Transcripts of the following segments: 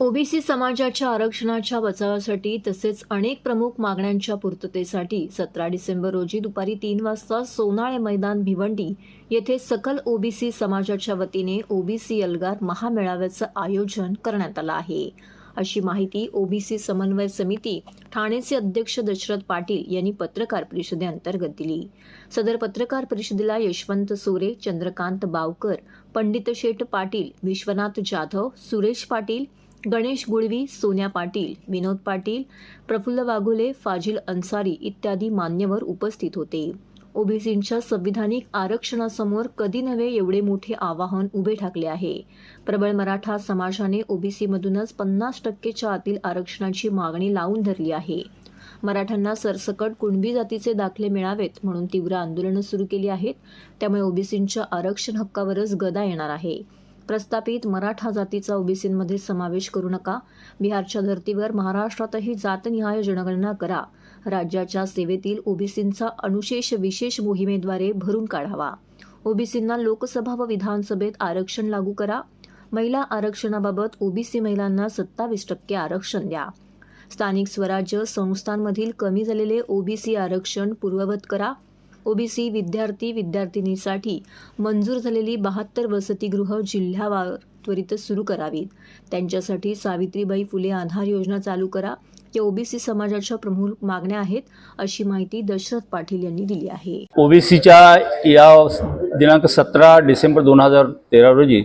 OBC समाजाच्या आरक्षणाच्या बचावासाठी तसेच अनेक प्रमुख मागण्यांच्या पूर्ततेसाठी सतरा डिसेंबर रोजी दुपारी तीन वाजता सोनाळे मैदान भिवंडी येथे सकल ओबीसी समाजाच्या वतीने ओबीसी एल्गार महामेळाव्याचं आयोजन करण्यात आलं आहे. अशी माहिती ओबीसी समन्वय समिती ठाणेचे अध्यक्ष दशरथ पाटील यांनी पत्रकार परिषदेअंतर्गत दिली. सदर पत्रकार परिषदेला यशवंत सोरे चंद्रकांत बावकर पंडित शेठ पाटील विश्वनाथ जाधव सुरेश पाटील गणेश गुळवी सोन्या पाटील विनोद पाटील प्रफुल्ल वाघोले फाजिल अन्सारी इत्यादी मान्यवर उपस्थित होते. ओबीसींच्या संविधानिक आरक्षणासमोर कधी नव्हे एवढे मोठे आवाहन उभे ठाकले आहे. प्रबळ मराठा समाजाने ओबीसीमधूनच पन्नास टक्केच्या आतील आरक्षणाची मागणी लावून धरली आहे. मराठ्यांना सरसकट कुणबी जातीचे दाखले मिळावेत म्हणून तीव्र आंदोलनं सुरू केली आहेत. त्यामुळे ओबीसींच्या आरक्षण हक्कावरच गदा येणार आहे. प्रस्थापित मराठा जातीचा ओबीसींमध्ये समावेश करू नका. बिहारच्या धर्तीवर महाराष्ट्रातही जातनिहाय जनगणना करा. राज्याच्या सेवेतील ओबीसींचा अनुशेष विशेष मोहिमेद्वारे भरून काढावा. ओबीसींना लोकसभा व विधानसभेत आरक्षण लागू करा. महिला आरक्षणाबाबत ओबीसी महिलांना सत्तावीस टक्के आरक्षण द्या. स्थानिक स्वराज्य संस्थांमधील कमी झालेले ओबीसी आरक्षण पूर्ववत करा. ओबीसी विद्यार्थी विद्यार्थिनीसाठी मंजूर झालेली बहात्तर वसतिगृह जिल्ह्यावर त्वरित सुरू करावीत. त्यांच्यासाठी सावित्रीबाई फुले आधार योजना चालू करा. या ओबीसी समाजाच्या प्रमुख मागण्या आहेत अशी माहिती दशरथ पाटील यांनी दिली आहे. ओबीसीच्या या दिनांक सतरा डिसेंबर दोन हजार तेरा रोजी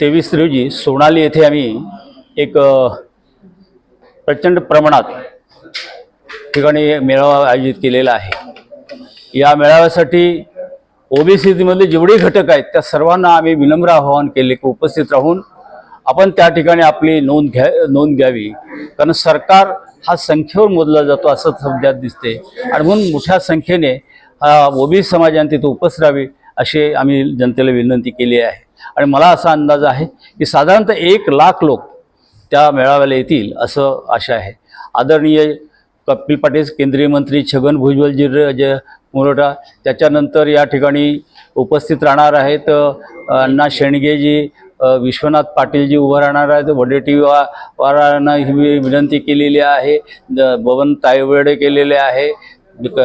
तेवीस रोजी सोनाली येथे आम्ही एक प्रचंड प्रमाणात ठिकाणी मेळावा आयोजित केलेला आहे. या मेळाव्यासाठी ओबीसीमधले जेवढे घटक आहेत त्या सर्वांना आम्ही विनम्र आवाहन केले की उपस्थित राहून आपण त्या ठिकाणी आपली नोंद घ्या नोंद घ्यावी. कारण सरकार हा संख्येवर मोजला जातो असं सध्या दिसते. आणि म्हणून मोठ्या संख्येने ओबीसी समाजाने तिथे उपस्थित राहावी अशी आम्ही जनतेला विनंती केली आहे. आणि मला असा अंदाज आहे की साधारणतः एक लाख लोक त्या मेळाव्याला येतील असं आशा आहे. आदरणीय कपिल पाटील केंद्रीय मंत्री छगन भुजबळजी जे मुरोटा त्याच्यानंतर या ठिकाणी उपस्थित राहणार आहेत अण्णा शेणगेजी विश्वनाथ पाटीलजी उभं राहणार आहेत. वडेटीवारांना वारांना ही मी विनंती केलेली आहे. द- बबन तायवडे केलेले आहे. क-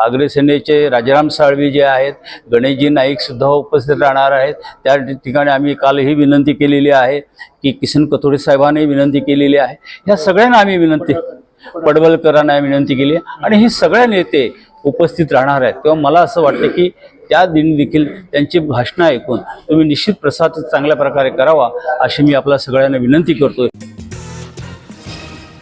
अग्रसेनेचे राजाराम साळवी जे आहेत गणेशजी नाईकसुद्धा उपस्थित राहणार आहेत. त्या ठिकाणी आम्ही कालही विनंती केलेली आहे की किसन कथोडे साहेबांनी विनंती केलेली आहे. ह्या सगळ्यांना आम्ही विनंती पडवलकरांना विनंती केली आहे. आणि हे सगळे नेते उपस्थित राहणार आहेत. तेव्हा मला असं वाटतं की त्या दिनी देखील त्यांची भाषणं ऐकून तुम्ही निश्चित प्रसाद चांगल्या प्रकारे करावा अशी मी आपल्या सगळ्यांना विनंती करतोय.